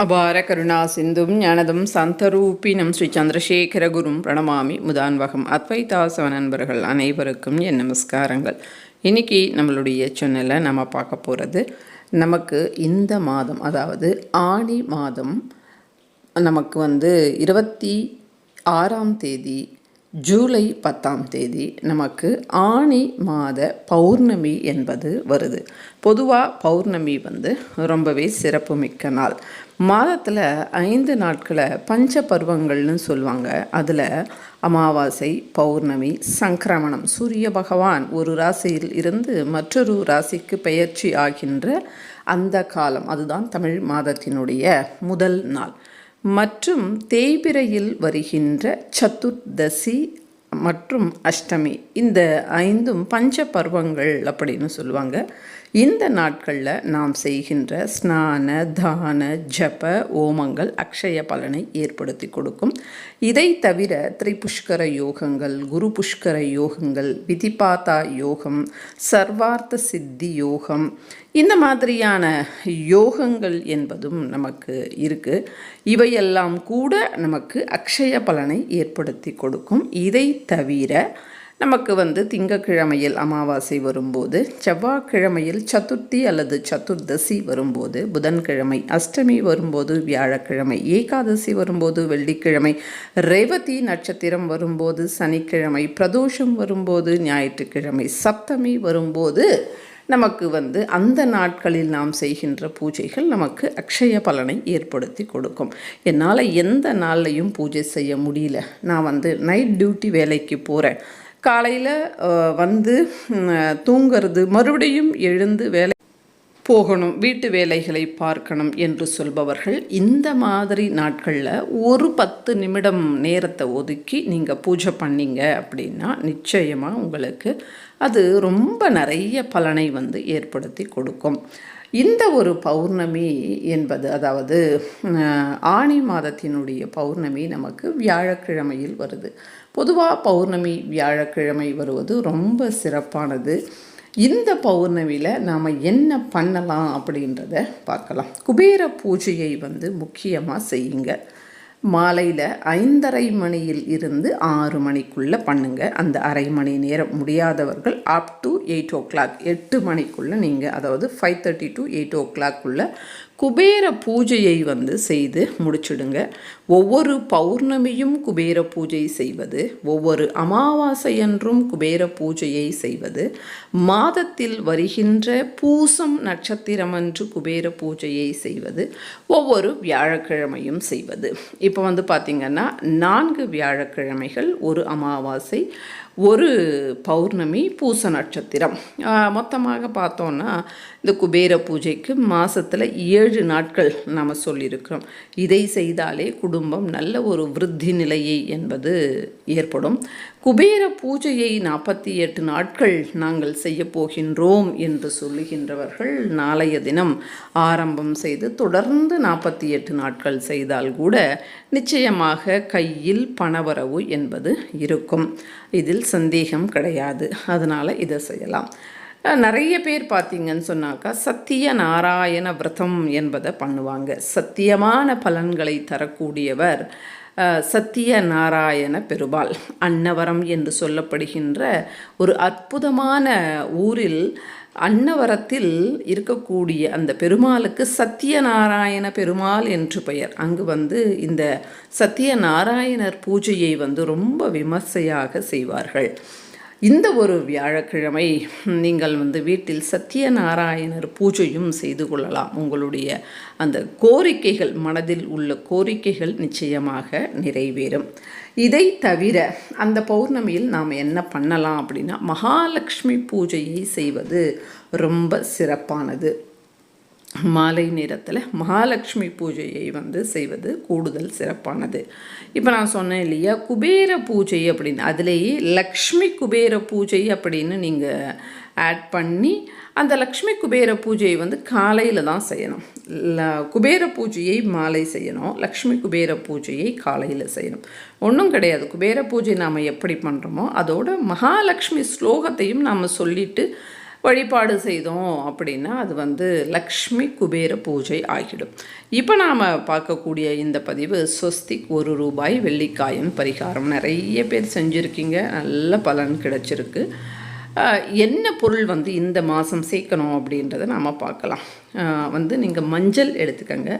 அபார கருணா சிந்தும் ஞானதம் சந்தரூபினம் ஸ்ரீ சந்திரசேகரகுரும் பிரணமாமி முதான்வகம் அத்வைதாசவ நண்பர்கள் அனைவருக்கும் என் நமஸ்காரங்கள். இன்னைக்கு நம்மளுடைய சேனலில் நம்ம பார்க்க போகிறது நமக்கு இந்த மாதம் அதாவது ஆடி மாதம் நமக்கு வந்து இருபத்தி ஆறாம் தேதி ஜூலை பத்தாம் தேதி நமக்கு ஆணி மாத பௌர்ணமி என்பது வருது. பொதுவாக பௌர்ணமி வந்து ரொம்பவே சிறப்புமிக்க நாள். மாதத்தில் ஐந்து நாட்களை பஞ்ச பருவங்கள்னு சொல்லுவாங்க அதில் அமாவாசை பௌர்ணமி சங்கிரமணம். சூரிய பகவான் ஒரு ராசியில் இருந்து மற்றொரு ராசிக்கு பெயர்ச்சி ஆகின்ற அந்த காலம். அதுதான் தமிழ் மாதத்தினுடைய முதல் நாள். மற்றும் தேய்பிரையில் வருகின்ற சதுர்தசி மற்றும் அஷ்டமி. இந்த ஐந்தும் பஞ்ச பருவங்கள் அப்படின்னு சொல்லுவாங்க. இந்த நாட்களில் நாம் செய்கின்ற ஸ்நான தான ஜப ஓமங்கள் அக்ஷய பலனை ஏற்படுத்தி கொடுக்கும். இதை தவிர திரிபுஷ்கர யோகங்கள் குரு புஷ்கர யோகங்கள் விதிபாதா யோகம் சர்வார்த்த சித்தி யோகம் இந்த மாதிரியான யோகங்கள் என்பதும் நமக்கு இருக்குது இவையெல்லாம் கூட நமக்கு அக்ஷய பலனை ஏற்படுத்தி கொடுக்கும். இதை தவிர நமக்கு வந்து திங்கக்கிழமையில் அமாவாசை வரும்போது செவ்வாய்க்கிழமையில் சதுர்த்தி அல்லது சதுர்தசி வரும்போது புதன்கிழமை அஷ்டமி வரும்போது வியாழக்கிழமை ஏகாதசி வரும்போது வெள்ளிக்கிழமை ரேவதி நட்சத்திரம் வரும்போது சனிக்கிழமை பிரதோஷம் வரும்போது ஞாயிற்றுக்கிழமை சப்தமி வரும்போது நமக்கு வந்து அந்த நாட்களில் நாம் செய்கின்ற பூஜைகள் நமக்கு அக்ஷய பலனை ஏற்படுத்தி கொடுக்கும். என்னால் எந்த நாள்லையும் பூஜை செய்ய முடியல. நான் வந்து நைட் டியூட்டி வேலைக்கு போகிறேன் காலையில் வந்து தூங்கிறது மறுபடியும் எழுந்து வேலை போகணும் வீட்டு வேலைகளை பார்க்கணும் என்று சொல்பவர்கள் இந்த மாதிரி நாட்களில் ஒரு பத்து நிமிடம் நேரத்தை ஒதுக்கி நீங்கள் பூஜை பண்ணீங்க அப்படின்னா நிச்சயமாக உங்களுக்கு அது ரொம்ப நிறைய பலனை வந்து ஏற்படுத்தி கொடுக்கும். இந்த ஒரு பௌர்ணமி என்பது அதாவது ஆணி மாதத்தினுடைய பௌர்ணமி நமக்கு வியாழக்கிழமையில் வருது. பொதுவாக பௌர்ணமி வியாழக்கிழமை வருவது ரொம்ப சிறப்பானது. இந்த பௌர்ணமியில் நாம் என்ன பண்ணலாம் அப்படின்றத பார்க்கலாம். குபேர பூஜையை வந்து முக்கியமாக செய்யுங்க. மாலையில் ஐந்தரை மணியில் இருந்து ஆறு மணிக்குள்ளே பண்ணுங்கள் அந்த அரை மணி நேரம் முடியாதவர்கள் up to eight o'clock எட்டு மணிக்குள்ளே நீங்கள் அதாவது ஃபைவ் தேர்ட்டி டு எயிட் ஓ கிளாக்குள்ளே குபேர பூஜையை வந்து செய்து முடிச்சிடுங்க. ஒவ்வொரு பௌர்ணமியும் குபேர பூஜை செய்வது ஒவ்வொரு அமாவாசையன்றும் குபேர பூஜையை செய்வது மாதத்தில் வருகின்ற பூசம் நட்சத்திரமன்று குபேர பூஜையை செய்வது ஒவ்வொரு வியாழக்கிழமையும் செய்வது. இப்போ வந்து பார்த்திங்கன்னா நான்கு வியாழக்கிழமைகள் ஒரு அமாவாசை ஒரு பௌர்ணமி பூச நட்சத்திரம். மொத்தமாக பார்த்தோன்னா இந்த குபேர பூஜைக்கு மாதத்தில் ஏழு நாட்கள் நாம் சொல்லியிருக்கிறோம். இதை செய்தாலே குடும்பம் நல்ல ஒரு விருத்தி நிலையை என்பது ஏற்படும். குபேர பூஜையை நாற்பத்தி எட்டு நாட்கள் நாங்கள் செய்ய போகின்றோம் என்று சொல்லுகின்றவர்கள் நாளைய தினம் ஆரம்பம் செய்து தொடர்ந்து நாற்பத்தி எட்டு நாட்கள் செய்தால் கூட நிச்சயமாக கையில் பணவரவு என்பது இருக்கும். இதில் சந்தேகம் கிடையாது. அதனால் இதை செய்யலாம். நிறைய பேர் பார்த்தீங்கன்னு சொன்னாக்கா சத்திய நாராயண விரதம் என்பதை பண்ணுவாங்க. சத்தியமான பலன்களை தரக்கூடியவர் சத்திய நாராயண பெருபால் அன்னவரம் என்று சொல்லப்படுகின்ற ஒரு அற்புதமான ஊரில் அன்னவரத்தில் இருக்கக்கூடிய அந்த பெருமாளுக்கு சத்தியநாராயண பெருமாள் என்று பெயர். அங்கு வந்து இந்த சத்தியநாராயணர் பூஜையை வந்து ரொம்ப விமர்சையாக செய்வார்கள். இந்த ஒரு வியாழக்கிழமை நீங்கள் வந்து வீட்டில் சத்யநாராயணர் பூஜையும் செய்து கொள்ளலாம். உங்களுடைய அந்த கோரிக்கைகள் மனதில் உள்ள கோரிக்கைகள் நிச்சயமாக நிறைவேறும். இதை தவிர அந்த பௌர்ணமியில் நாம் என்ன பண்ணலாம் அப்படின்னா மகாலட்சுமி பூஜையை செய்வது ரொம்ப சிறப்பானது. மாலை நேரத்தில் மகாலட்சுமி பூஜையை வந்து செய்வது கூடுதல் சிறப்பானது. இப்போ நான் சொன்னேன் இல்லையா குபேர பூஜை அப்படின்னு. அதுலேயே லக்ஷ்மி குபேர பூஜை அப்படின்னு நீங்கள் ஆட் பண்ணி அந்த லக்ஷ்மி குபேர பூஜையை வந்து காலையில் தான் செய்யணும். குபேர பூஜையை மாலை செய்யணும் லக்ஷ்மி குபேர பூஜையை காலையில் செய்யணும். ஒன்றும் கிடையாது. குபேர பூஜை நாம் எப்படி பண்ணுறோமோ அதோட மகாலட்சுமி ஸ்லோகத்தையும் நாம் சொல்லிவிட்டு வழிபாடு செய்தோம் அப்படின்னா அது வந்து லக்ஷ்மி குபேர பூஜை ஆகிடும். இப்போ நாம் பார்க்கக்கூடிய இந்த பதிவு ஸ்வஸ்திக் ஒரு ரூபாய் வெள்ளிக்காயம் பரிகாரம். நிறைய பேர் செஞ்சுருக்கீங்க. நல்ல பலன் கிடைச்சிருக்கு. என்ன பொருள் வந்து இந்த மாதம் சேர்க்கணும் அப்படின்றத நாம் பார்க்கலாம். வந்து நீங்கள் மஞ்சள் எடுத்துக்கங்க.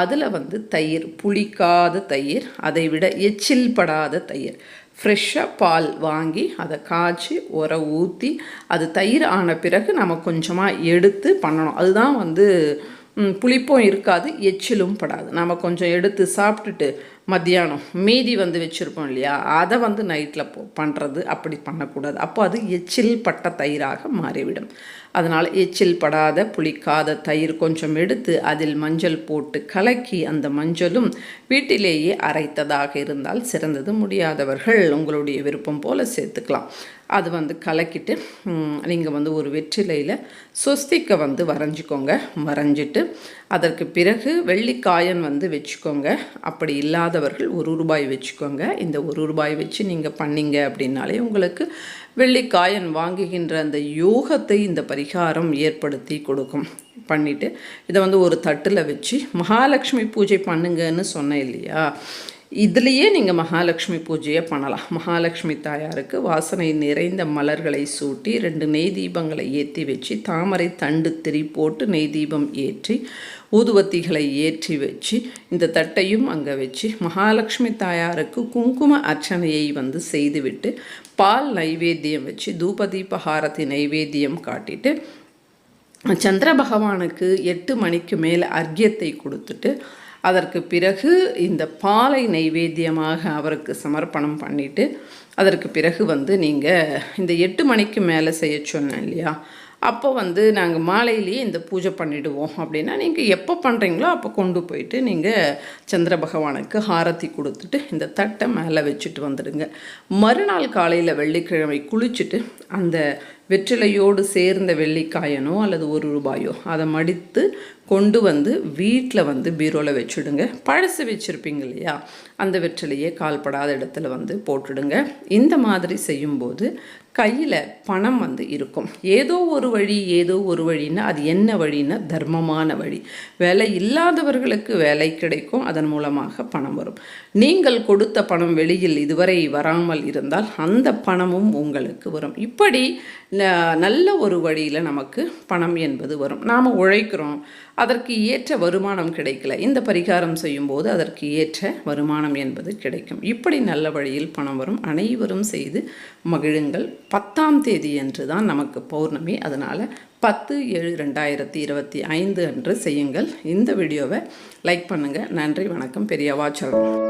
அதில் வந்து தயிர் புளிக்காத தயிர் அதை விட எச்சில் படாத தயிர். ஃப்ரெஷ்ஷாக பால் வாங்கி அதை காய்ச்சி உர ஊற்றி அது தயிர் ஆன பிறகு நம்ம கொஞ்சமாக எடுத்து பண்ணணும். அதுதான் வந்து புளிப்பும் இருக்காது எச்சிலும் படாது. நம்ம கொஞ்சம் எடுத்து சாப்பிட்டுட்டு மத்தியானம் மீதி வந்து வச்சுருப்போம் இல்லையா? அதை வந்து நைட்டில் பண்ணுறது அப்படி பண்ணக்கூடாது. அப்போ அது எச்சில் பட்ட தயிராக மாறிவிடும். அதனால் எச்சில் படாத புளிக்காத தயிர் கொஞ்சம் எடுத்து அதில் மஞ்சள் போட்டு கலக்கி அந்த மஞ்சளும் வீட்டிலேயே அரைத்ததாக இருந்தால் சிறந்தது. முடியாதவர்கள் உங்களுடைய விருப்பம் போல் சேர்த்துக்கலாம். அது வந்து கலக்கிட்டு நீங்கள் வந்து ஒரு வெற்றிலையில் சொஸ்திக்கை வந்து வரைஞ்சிக்கோங்க. வரைஞ்சிட்டு அதற்கு பிறகு வெள்ளிக்காயன் வந்து வச்சுக்கோங்க. அப்படி இல்லாதவர்கள் ஒரு ரூபாய் வச்சுக்கோங்க. இந்த ஒரு ரூபாய் வச்சு நீங்கள் பண்ணிங்க அப்படின்னாலே உங்களுக்கு வெள்ளிக்காயன் வாங்குகின்ற அந்த யோகத்தை இந்த பரிகாரம் ஏற்படுத்தி கொடுக்கும். பண்ணிவிட்டு இதை வந்து ஒரு தட்டில் வச்சு மகாலட்சுமி பூஜை பண்ணுங்கன்னு சொன்னேன் இல்லையா? இதுலேயே நீங்கள் மகாலட்சுமி பூஜையை பண்ணலாம். மகாலட்சுமி தாயாருக்கு வாசனை நிறைந்த மலர்களை சூட்டி ரெண்டு நெய் தீபங்களை ஏற்றி வச்சு தாமரை தண்டு திரி போட்டு நெய் தீபம் ஏற்றி ஊதுவத்திகளை ஏற்றி வச்சு இந்த தட்டையும் அங்கே வச்சு மகாலட்சுமி தாயாருக்கு குங்கும அர்ச்சனையை வந்து செய்துவிட்டு பால் நைவேத்தியம் வச்சு தூபதீபஹாரதி நைவேத்தியம் காட்டிட்டு சந்திர பகவானுக்கு எட்டு மணிக்கு மேலே அர்க்கியத்தை கொடுத்துட்டு அதற்கு பிறகு இந்த பாலை நைவேத்தியமாக அவருக்கு சமர்ப்பணம் பண்ணிவிட்டு அதற்கு பிறகு வந்து நீங்கள் இந்த எட்டு மணிக்கு மேலே செய்ய சொன்னேன் இல்லையா? அப்போ வந்து நாங்கள் மாலையிலேயே இந்த பூஜை பண்ணிவிடுவோம் அப்படின்னா நீங்கள் எப்போ பண்ணுறீங்களோ அப்போ கொண்டு போயிட்டு நீங்கள் சந்திர பகவானுக்கு ஹாரத்தி கொடுத்துட்டு இந்த தட்டை மேலே வச்சுட்டு வந்துடுங்க. மறுநாள் காலையில் வெள்ளிக்கிழமை குளிச்சுட்டு அந்த வெற்றிலையோடு சேர்ந்த வெள்ளிக்காயனோ அல்லது ஒரு ரூபாயோ அதை மடித்து கொண்டு வந்து வீட்டில் வந்து பீரோவில் வச்சுடுங்க. பழசு வச்சுருப்பீங்க இல்லையா? அந்த வெற்றிலையே கால்படாத இடத்துல வந்து போட்டுடுங்க. இந்த மாதிரி செய்யும்போது கையில் பணம் வந்து இருக்கும். ஏதோ ஒரு வழி ஏதோ ஒரு வழின்னா அது என்ன வழின்னா தர்மமான வழி. வேலை இல்லாதவர்களுக்கு வேலை கிடைக்கும் அதன் மூலமாக பணம் வரும். நீங்கள் கொடுத்த பணம் வெளியில் இதுவரை வராமல் இருந்தால் அந்த பணமும் உங்களுக்கு வரும். இப்படி நல்ல ஒரு வழியில் நமக்கு பணம் என்பது வரும். நாம் உழைக்கிறோம் அதற்கு ஏற்ற வருமானம் கிடைக்கல. இந்த பரிகாரம் செய்யும்போது அதற்கு ஏற்ற வருமானம் என்பது கிடைக்கும். இப்படி நல்ல வழியில் பணம் வரும். அனைவரும் செய்து மகிழுங்கள். பத்தாம் தேதி என்று தான் நமக்கு பௌர்ணமி. அதனால் பத்து ஏழு ரெண்டாயிரத்தி இருபத்தி ஐந்து அன்று செய்யுங்கள். இந்த வீடியோவை லைக் பண்ணுங்கள் நன்றி வணக்கம் பெரியவா சரணம்